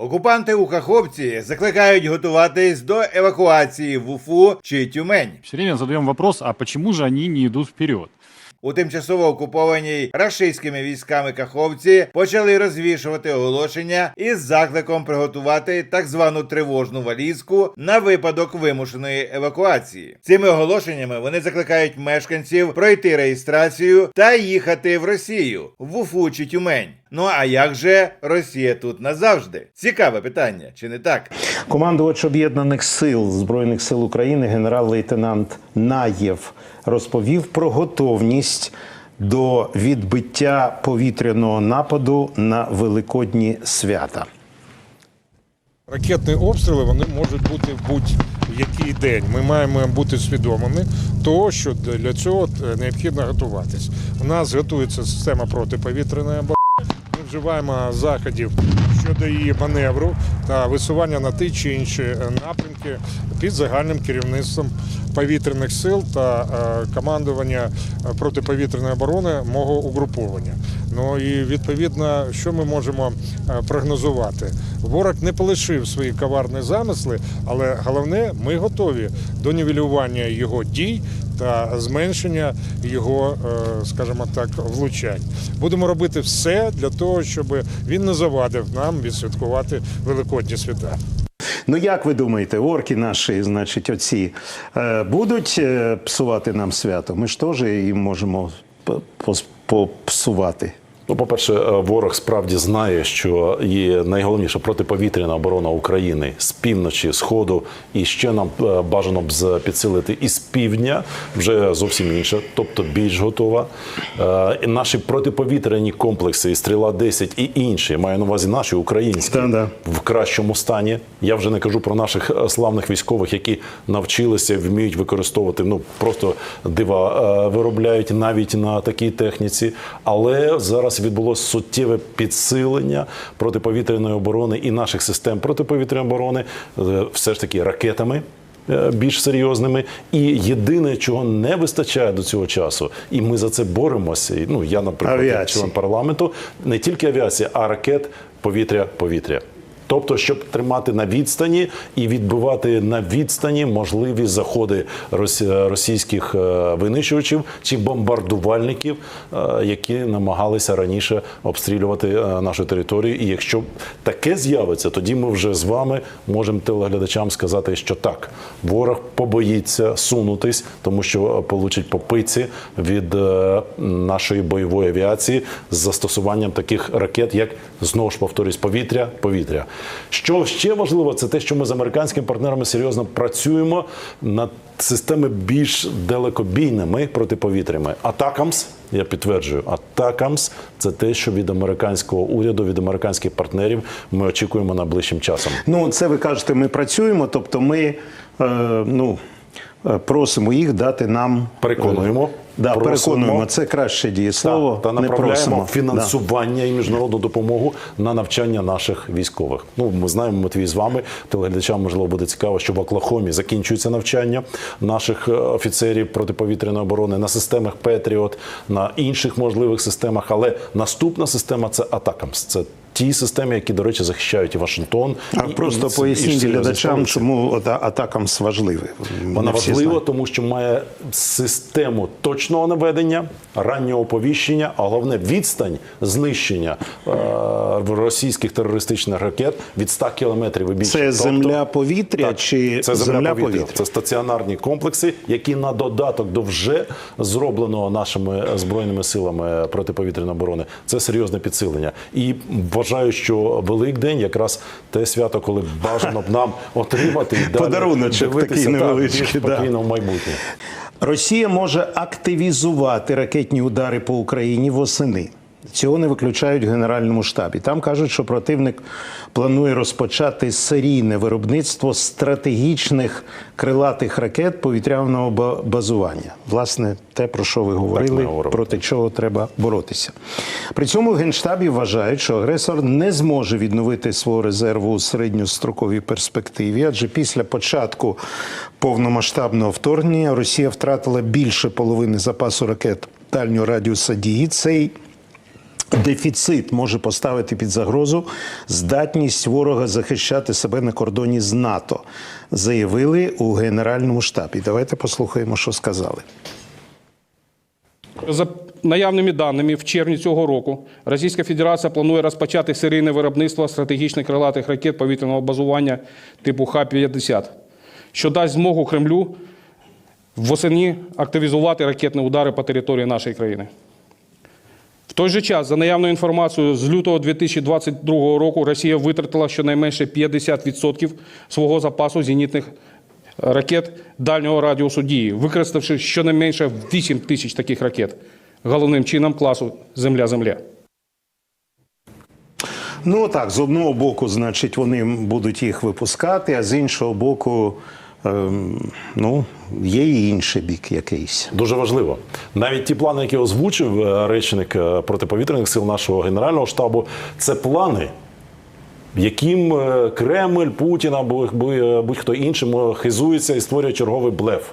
Окупанти у Каховці закликають готуватись до евакуації в Уфу чи Тюмень. Все время задаем вопрос, а почему же они не идут вперед? У тимчасово окупованій рашистськими військами Каховці почали розвішувати оголошення із закликом приготувати так звану тривожну валізку на випадок вимушеної евакуації. Цими оголошеннями вони закликають мешканців пройти реєстрацію та їхати в Росію в Уфу чи Тюмень. Ну а як же Росія тут назавжди? Цікаве питання, чи не так? Командувач об'єднаних сил збройних сил України, генерал-лейтенант Наєв, розповів про готовність до відбиття повітряного нападу на великодні свята. Ракетні обстріли вони можуть бути в будь-який день. Ми маємо бути свідомими того, що для цього е, необхідно готуватись. У нас готується система протиповітряної оборони. Вживаємо заходів щодо її маневру та висування на ті чи інші напрямки під загальним керівництвом повітряних сил та е, командування е, протиповітряної оборони мого угруповання. Ну і відповідно, що ми можемо е, прогнозувати? Ворог не полишив свої коварні замисли, але головне, ми готові до нівелювання його дій та зменшення його, е, скажімо так, влучань. Будемо робити все для того, щоб він не завадив нам відсвяткувати великодні свята. Ну як ви думаєте, орки наші, значить, оці е, будуть е, псувати нам свято? Ми ж теж їм можемо попсувати. Ну, по-перше, е, ворог справді знає, що є найголовніша протиповітряна оборона України з півночі, сходу, і ще нам е, бажано б з- підсилити із півдня, вже зовсім інша, тобто більш готова. Е, і Наші протиповітряні комплекси, і стріла 10 і інші, маю на увазі наші українські в кращому стані. Я вже не кажу про наших славних військових, які навчилися, вміють використовувати ну просто дива виробляють навіть на такій техніці. Але зараз відбулося суттєве підсилення протиповітряної оборони і наших систем протиповітряної оборони, е, все ж таки ракетами. е, Більш серйозними, і єдине, чого не вистачає до цього часу, і ми за це боремося. І, Ну я, наприклад, як член парламенту, не тільки авіація, а ракет, повітря, повітря. Тобто, щоб тримати на відстані і відбивати на відстані можливі заходи рос- російських е, винищувачів чи бомбардувальників, е, які намагалися раніше обстрілювати е, нашу територію. І якщо таке з'явиться, тоді ми вже з вами можемо телеглядачам сказати, що так, ворог побоїться сунутись, тому що получить по пиці від нашої бойової авіації з застосуванням таких ракет, як знову ж повторюсь, повітря, повітря. Що ще важливо, це те, що ми з американськими партнерами серйозно працюємо над системи більш далекобійними протиповітрями. Атакамс, я підтверджую, Атакамс це те, що від американського уряду, від американських партнерів ми очікуємо найближчим часом. Ну, це ви кажете, ми працюємо, тобто ми е, ну, просимо їх дати нам. Переконуємо. Да, просимо. переконуємо, це краще дієслово. та не направляємо просимо. фінансування і міжнародну допомогу на навчання наших військових. Ну ми знаємо, Матвій з вами телеглядачам можливо буде цікаво, що в Оклахомі закінчується навчання наших е, офіцерів протиповітряної оборони на системах Петріот, на інших можливих системах. Але наступна система це Атакамс. Це ті системи, які, до речі, захищають і Вашингтон. А і- просто поясніть глядачам, чому атакам важливий. Вона важлива, тому що має систему точного наведення, раннього оповіщення, а головне відстань знищення е, російських терористичних ракет від 100 кілометрів і більше. Це Тобто- земля-повітря Так, чи це земля повітря. Це стаціонарні комплекси, які на додаток до вже зробленого нашими збройними силами протиповітряної оборони. Це серйозне підсилення. І вважаю, що Великдень якраз те свято, коли бажано б нам отримати і далі Подаруночок дивитися, такий так, невеличкий, більш да. в майбутнє. Росія може активізувати ракетні удари по Україні восени. Цього не виключають в Генеральному штабі. Там кажуть, що противник планує розпочати серійне виробництво стратегічних крилатих ракет повітряного ба- базування. Власне, те, про що ви говорили, говоримо. проти чого треба боротися. При цьому в Генштабі вважають, що агресор не зможе відновити свого резерву у середньостроковій перспективі, адже після початку повномасштабного вторгнення Росія втратила більше половини запасу ракет дальнього радіуса дії. Цей Дефіцит може поставити під загрозу здатність ворога захищати себе на кордоні з НАТО, заявили у Генеральному штабі. Давайте послухаємо, що сказали. За наявними даними, в червні цього року Російська Федерація планує розпочати серійне виробництво стратегічних крилатих ракет повітряного базування типу Х-50, що дасть змогу Кремлю восени активізувати ракетні удари по території нашої країни. В той же час, за наявною інформацією, з лютого 2022 року Росія витратила щонайменше 50% свого запасу зенітних ракет дальнього радіусу дії, використавши щонайменше 8 тисяч таких ракет, головним чином класу Земля-Земля. Ну так, з одного боку, значить, вони будуть їх випускати, а з іншого боку, ну, є і інший бік якийсь. Дуже важливо. Навіть ті плани, які озвучив е, речник е, протиповітряних сил нашого генерального штабу, це плани, яким е, Кремль, Путін або будь- будь-хто іншим хизується і створює черговий блеф.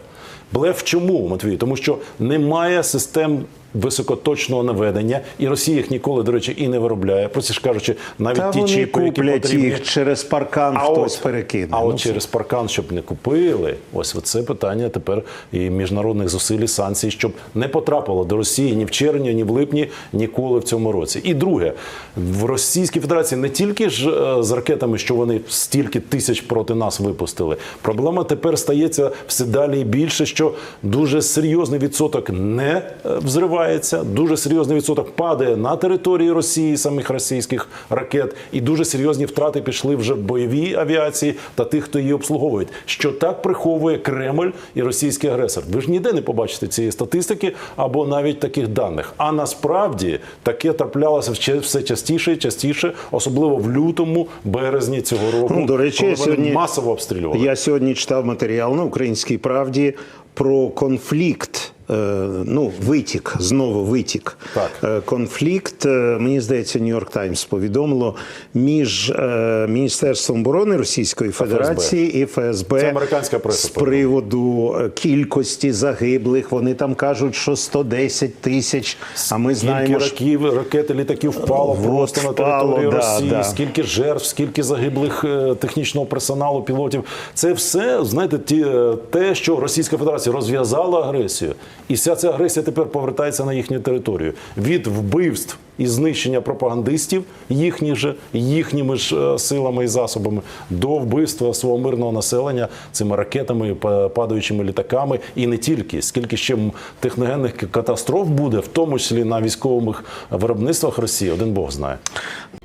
Блеф чому, Матвій? Тому що немає систем високоточного наведення, і Росія їх ніколи, до речі, і не виробляє. Простіше кажучи, навіть Та ті вони чіпи, які потрібні. їх через паркан, хтось перекине. А Ну, от це- через паркан, щоб не купили, ось це питання тепер і міжнародних зусиль і санкцій, щоб не потрапило до Росії ні в червні, ні в липні, ніколи в цьому році. І друге, в Російській Федерації не тільки ж е, з ракетами, що вони стільки тисяч проти нас випустили. Проблема тепер стається все далі і більше, що дуже серйозний відсоток не е, взривається, дуже серйозний відсоток падає на території Росії, самих російських ракет, і дуже серйозні втрати пішли вже в бойовій авіації та тих, хто її обслуговують. Що так приховує Кремль і російський агресор. Ви ж ніде не побачите цієї статистики або навіть таких даних. А насправді таке траплялося все частіше і частіше, особливо в лютому, березні цього року. Ну, до речі, коли вони сьогодні масово обстрілювали. Я сьогодні читав матеріал на українській правді про конфлікт. Е, Ну, витік, знову витік. Так. Е, Конфлікт, е, мені здається, Нью-Йорк Таймс повідомило між Міністерством оборони Російської Федерації і ФСБ Це американська преса з приводу кількості загиблих. Вони там кажуть, що 110 тисяч. А ми знаємо, Скільки раків, ракет і літаків впало просто на впало, території да, Росії, да. скільки жертв, скільки загиблих технічного персоналу, пілотів. Це все, знаєте, ті, те, що Російська Федерація розв'язала агресію. І вся ця агресія тепер повертається на їхню територію. Від вбивств і знищення пропагандистів їхні же, їхніми ж е, силами і засобами до вбивства свого мирного населення цими ракетами, падаючими літаками, і не тільки скільки ще техногенних катастроф буде, в тому числі на військових виробництвах Росії, один Бог знає.